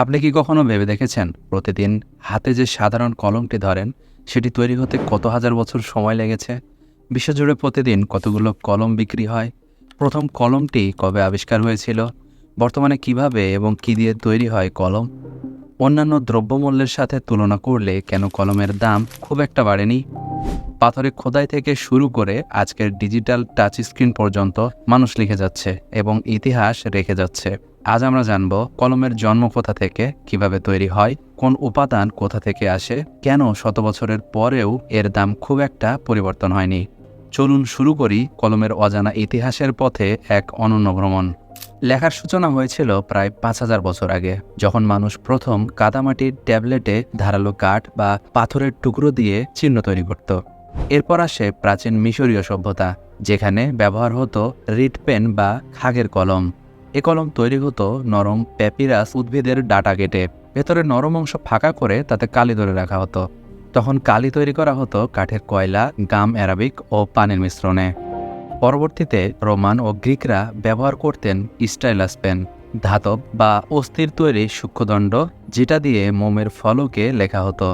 আপনি কি কখনো ভেবে দেখেছেন প্রতিদিন হাতে যে সাধারণ কলমটি ধরেন, সেটি তৈরি হতে কত হাজার বছর সময় লেগেছে? বিশ্বজুড়ে প্রতিদিন কতগুলো কলম বিক্রি হয়? প্রথম কলমটি কবে আবিষ্কার হয়েছিল? বর্তমানে কীভাবে এবং কি দিয়ে তৈরি হয় কলম? অন্যান্য দ্রব্যমূল্যের সাথে তুলনা করলে কেন কলমের দাম খুব একটা বাড়েনি? পাথরে খোদাই থেকে শুরু করে আজকের ডিজিটাল টাচ স্ক্রিন পর্যন্ত মানুষ লিখে যাচ্ছে এবং ইতিহাস রেখে যাচ্ছে। আজ আমরা জানব কলমের জন্ম কোথা থেকে, কীভাবে তৈরি হয়, কোন উপাদান কোথা থেকে আসে, কেন শত বছরের পরেও এর দাম খুব একটা পরিবর্তন হয়নি। চলুন শুরু করি কলমের অজানা ইতিহাসের পথে এক অনন্য ভ্রমণ। লেখার সূচনা হয়েছিল প্রায় পাঁচ হাজার বছর আগে। যখন মানুষ প্রথম কাদামাটির ট্যাবলেটে ধারালো কাঠ বা পাথরের টুকরো দিয়ে চিহ্ন তৈরি করত। এরপর আসে প্রাচীন মিশরীয় সভ্যতা, যেখানে ব্যবহার হতো রিড পেন বা খাগের কলম। এ কলম তৈরি হতো নরম প্যাপিরাস উদ্ভিদের ডাটা কেটে ভেতরে নরম অংশ ফাঁকা করে তাতে কালি ধরে রাখা হতো। তখন কালি তৈরি করা হতো কাঠের কয়লা, গাম, অ্যারাবিক ও পানির মিশ্রণে। পরবর্তীতে রোমান ও গ্রিকরা ব্যবহার করতেন স্টাইলাস পেন, ধাতব বা অস্থির তৈরি সূক্ষ্মদণ্ড, যেটা দিয়ে মোমের ফলকে লেখা হতো।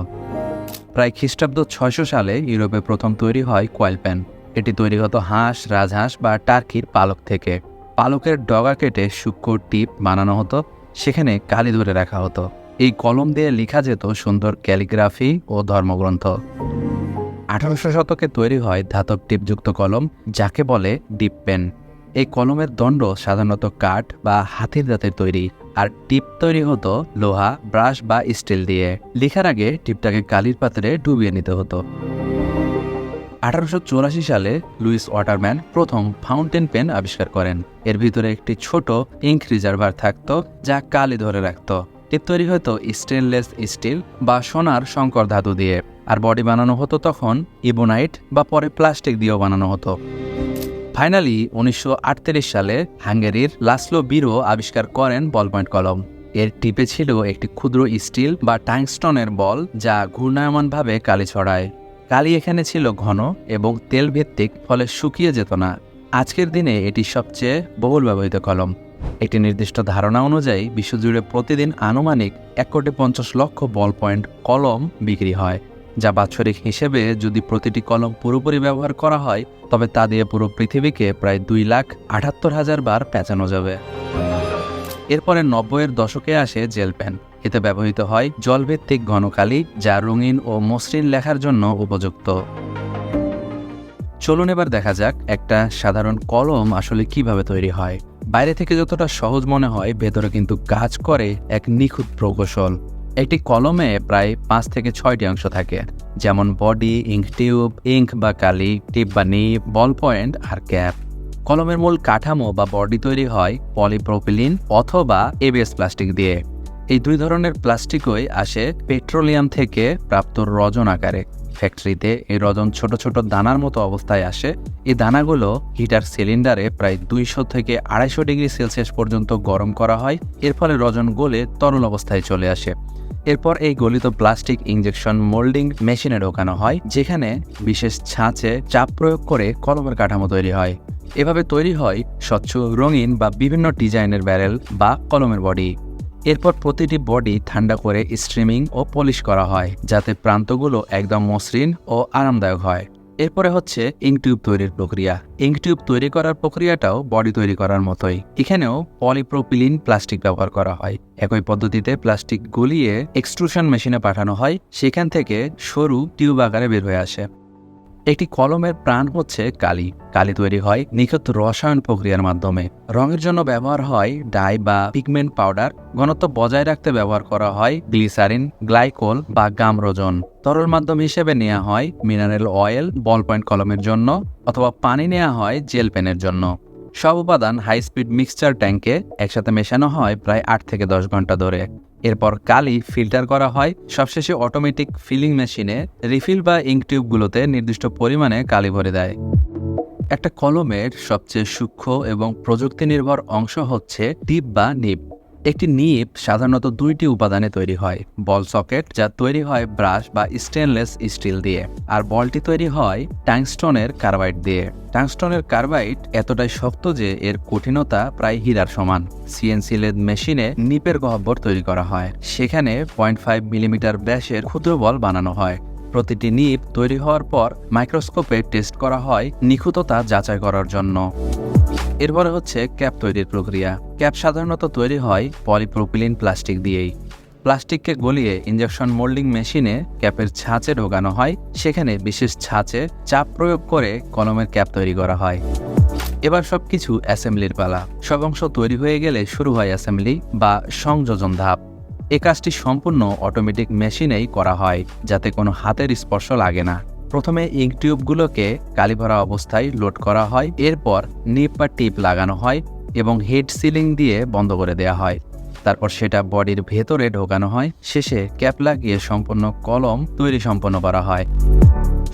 প্রায় খ্রিস্টাব্দ ছয়শো সালে ইউরোপে প্রথম তৈরি হয় কয়েল পেন এটি তৈরি হতো হাঁস, রাজহাঁস বা টার্কির পালক থেকে। পালকের ডগা কেটে সূক্ষ্ম টিপ বানানো হতো, সেখানে কালি ধরে রাখা হতো। এই কলম দিয়ে লেখা যেত সুন্দর ক্যালিগ্রাফি ও ধর্মগ্রন্থ। আঠারোশো শতকে তৈরি হয় ধাতব টিপযুক্ত কলম, যাকে বলে ডিপ পেন। এই কলমের দণ্ড সাধারণত কাঠ বা হাতির দাঁতের তৈরি আর টিপ তৈরি হতো লোহা, ব্রাশ বা স্টিল দিয়ে। লেখার আগে টিপটাকে কালির পাত্রে ডুবিয়ে নিতে হতো। আঠারোশো সালে লুইস ওয়াটারম্যান প্রথম ফাউন্টেন পেন আবিষ্কার করেন। এর ভিতরে একটি ছোট ইঙ্ক রিজার্ভার থাকত যা কালি ধরে রাখত। টিপ তৈরি হতো স্টেনলেস স্টিল বা সোনার সংকর ধাতু দিয়ে। আর বডি বানানো হতো তখন ইবোনাইট বা পরে প্লাস্টিক দিয়েও বানানো হতো। ফাইনালি উনিশশো আটত্রিশ সালে হাঙ্গেরির লাসলো বিরো আবিষ্কার করেন বল পয়েন্ট কলম। এর টিপে ছিল একটি ক্ষুদ্র স্টিল বা টাংস্টনের বল যা ঘূর্ণায়মানভাবে কালি ছড়ায়। কালি এখানে ছিল ঘন এবং তেল ভিত্তিক ফলে শুকিয়ে যেত না। আজকের দিনে এটি সবচেয়ে বহুল ব্যবহৃত কলম। একটি নির্দিষ্ট ধারণা অনুযায়ী, বিশ্বজুড়ে প্রতিদিন আনুমানিক এক কোটি পঞ্চাশ লক্ষ বল পয়েন্ট কলম বিক্রি হয়। যা বাৎসরিক হিসেবে যদি প্রতিটি কলম পুরোপুরি ব্যবহার করা হয়, তবে তা দিয়ে পুরো পৃথিবীকে প্রায় দুই লাখ আটাত্তর হাজার বার পেঁচানো যাবে। এরপরে নব্বইয়ের দশকে আসে জেল পেন। এতে ব্যবহৃত হয় জলভিত্তিক ঘনকালি যা রঙিন ও মসৃণ লেখার জন্য উপযুক্ত। চলুন এবার দেখা যাক একটা সাধারণ কলম আসলে কীভাবে তৈরি হয়। বাইরে থেকে যতটা সহজ মনে হয়, ভেতরে কিন্তু কাজ করে এক নিখুঁত প্রকৌশল। একটি কলমে প্রায় পাঁচ থেকে ছয়টি অংশ থাকে, যেমন বডি, ইঙ্ক টিউব, ইঙ্ক বা কালি, টিপ বা নিপ, বল পয়েন্ট আর ক্যাপ। কলমের মূল কাঠামো বা বডি তৈরি হয় পলিপ্রোপিলিন অথবা এবিএস প্লাস্টিক দিয়ে। এই দুই ধরনের প্লাস্টিকই আসে পেট্রোলিয়াম থেকে প্রাপ্ত রজন আকারে। ফ্যাক্টরিতে এই রজন ছোট ছোট দানার মতো অবস্থায় আসে। এই দানাগুলো হিটার সিলিন্ডারে প্রায় দুইশো থেকে আড়াইশো ডিগ্রি সেলসিয়াস পর্যন্ত গরম করা হয়। এর ফলে রজন গলে তরল অবস্থায় চলে আসে। এরপর এই গলিত প্লাস্টিক ইঞ্জেকশন মোল্ডিং মেশিনে ঢোকানো হয়, যেখানে বিশেষ ছাঁচে চাপ প্রয়োগ করে কলমের কাঠামো তৈরি হয়। এভাবে তৈরি হয় স্বচ্ছ রঙিন বা বিভিন্ন ডিজাইনের ব্যারেল বা কলমের বডি। এরপর প্রতিটি বডি ঠান্ডা করে স্ট্রিমিং ও পলিশ করা হয়, যাতে প্রান্তগুলো একদম মসৃণ ও আরামদায়ক হয়। এরপরে হচ্ছে ইংটিউব তৈরির প্রক্রিয়া। ইংটিউব তৈরি করার প্রক্রিয়াটাও বডি তৈরি করার মতোই। এখানেও পলিপ্রোপিলিন প্লাস্টিক ব্যবহার করা হয়। একই পদ্ধতিতে প্লাস্টিক গলিয়ে এক্সট্রুশন মেশিনে পাঠানো হয়। সেখান থেকে সরু টিউব আকারে বের হয়ে আসে। একটি কলমের প্রাণ হচ্ছে কালি। কালি তৈরি হয় নিখুঁত রসায়ন প্রক্রিয়ার মাধ্যমে। রঙের জন্য ব্যবহার হয় ডাই বা পিগমেন্ট পাউডার। ঘনত্ব বজায় রাখতে ব্যবহার করা হয় গ্লিসারিন, গ্লাইকোল বা গামরোজন। তরল মাধ্যম হিসেবে নেওয়া হয় মিনারেল অয়েল, বল পয়েন্ট কলমের জন্য অথবা পানি নেওয়া হয় জেল পেনের জন্য। সব উপাদান হাই স্পিড মিক্সচার ট্যাঙ্কে একসাথে মেশানো হয় প্রায় আট থেকে দশ ঘণ্টা ধরে। এরপর কালি ফিল্টার করা হয়। সবশেষে অটোমেটিক ফিলিং মেশিনে রিফিল বা ইঙ্ক টিউবগুলোতে নির্দিষ্ট পরিমাণে কালি ভরে দেয়। একটা কলমের সবচেয়ে সূক্ষ্ম এবং প্রযুক্তি নির্ভর অংশ হচ্ছে টিপ বা নিব একটি নিপ সাধারণত দুইটি উপাদানে তৈরি হয়, বল সকেট যা তৈরি হয় ব্রাশ বা স্টেনলেস স্টিল দিয়ে, আর বলটি তৈরি হয় ট্যাংস্টনের কার্বাইড দিয়ে। ট্যাংস্টনের কার্বাইড এতটাই শক্ত যে এর কঠিনতা প্রায় হীরার সমান। সিএনসি লেদ মেশিনে নিপের গহ্বর তৈরি করা হয়। সেখানে পয়েন্ট ফাইভ মিলিমিটার ব্যাসের ক্ষুদ্র বল বানানো হয়। প্রতিটি নিপ তৈরি হওয়ার পর মাইক্রোস্কোপে টেস্ট করা হয় নিখুঁততা যাচাই করার জন্য। এরপরে হচ্ছে ক্যাপ তৈরির প্রক্রিয়া। ক্যাপ সাধারণত তৈরি হয় পলিপ্রোপিলিন প্লাস্টিক দিয়েই। প্লাস্টিককে গলিয়ে ইঞ্জেকশন মোল্ডিং মেশিনে ক্যাপের ছাঁচে ঢোকানো হয়, সেখানে বিশেষ ছাঁচে চাপ প্রয়োগ করে কলমের ক্যাপ তৈরি করা হয়। এবার সব কিছু অ্যাসেম্বলির পালা। সব অংশ তৈরি হয়ে গেলে শুরু হয় অ্যাসেম্বলি বা সংযোজন ধাপ। এ কাজটি সম্পূর্ণ অটোমেটিক মেশিনেই করা হয়, যাতে কোনো হাতের স্পর্শ লাগে না। প্রথমে ইঙ্ক টিউবগুলোকে কালিভরা অবস্থায় লোড করা হয়, এরপর নিপ বা টিপ লাগানো হয় এবং হেড সিলিং দিয়ে বন্ধ করে দেওয়া হয়। তারপর সেটা বডির ভেতরে ঢোকানো হয়, শেষে ক্যাপ লাগিয়ে সম্পূর্ণ কলম তৈরি সম্পন্ন করা হয়।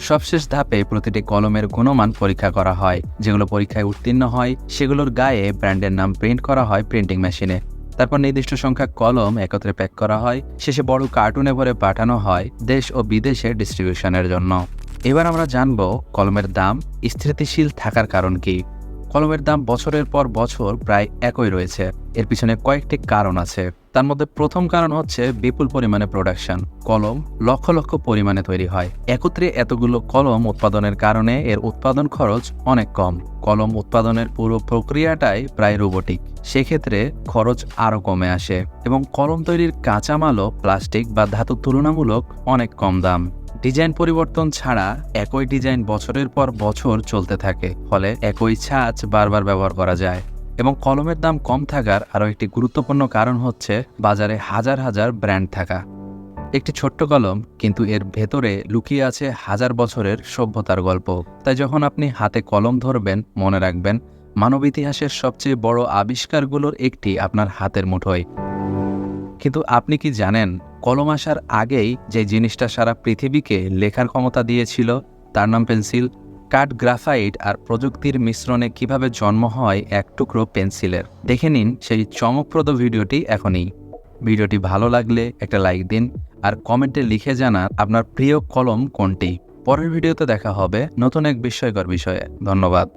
সবশেষ ধাপে প্রতিটি কলমের গুণমান পরীক্ষা করা হয়, যেগুলো পরীক্ষায় উত্তীর্ণ হয়, সেগুলোর গায়ে ব্র্যান্ডের নাম প্রিন্ট করা হয় প্রিন্টিং মেশিনে। তারপর নির্দিষ্ট সংখ্যা কলম একত্রে প্যাক করা হয়, শেষে বড় কার্টুনে ভরে পাঠানো হয় দেশ ও বিদেশে ডিস্ট্রিবিউশনের জন্য। এবার আমরা জানব কলমের দাম স্থিতিশীল থাকার কারণ কি। কলমের দাম বছরের পর বছর প্রায় একই রয়েছে। এর পিছনে কয়েকটি কারণ আছে। তার মধ্যে প্রথম কারণ হচ্ছে বিপুল পরিমাণে প্রোডাকশন কলম লক্ষ লক্ষ পরিমাণে তৈরি হয়। একত্রে এতগুলো কলম উৎপাদনের কারণে এর উৎপাদন খরচ অনেক কম। কলম উৎপাদনের পুরো প্রক্রিয়াটাই প্রায় রোবোটিক সেক্ষেত্রে খরচ আরও কমে আসে এবং কলম তৈরির কাঁচামালও প্লাস্টিক বা ধাতুর তুলনামূলক অনেক কম দাম। ডিজাইন পরিবর্তন ছাড়া একই ডিজাইন বছরের পর বছর চলতে থাকে, ফলে একই ছাঁচ বারবার ব্যবহার করা যায় এবং কলমের দাম কম থাকার আরও একটি গুরুত্বপূর্ণ কারণ হচ্ছে বাজারে হাজার হাজার ব্র্যান্ড থাকা। একটি ছোট্ট কলম, কিন্তু এর ভেতরে লুকিয়ে আছে হাজার বছরের সভ্যতার গল্প। তাই যখন আপনি হাতে কলম ধরবেন, মনে রাখবেন মানব ইতিহাসের সবচেয়ে বড় আবিষ্কারগুলোর একটি আপনার হাতের মুঠোয়। কিন্তু আপনি কি জানেন কলম আসার আগেই যে জিনিসটা সারা পৃথিবীকে লেখার ক্ষমতা দিয়েছিল, তার নাম পেন্সিল। কাঠ গ্রাফাইট আর প্রযুক্তির মিশ্রণে কীভাবে জন্ম হয় এক টুকরো পেন্সিলের। দেখে নিন সেই চমকপ্রদ ভিডিওটি এখনই। ভিডিওটি ভালো লাগলে একটা লাইক দিন আর কমেন্টে লিখে জানান আপনার প্রিয় কলম কোনটি। পরের ভিডিওতে দেখা হবে নতুন এক বিস্ময়কর বিষয়ে। ধন্যবাদ।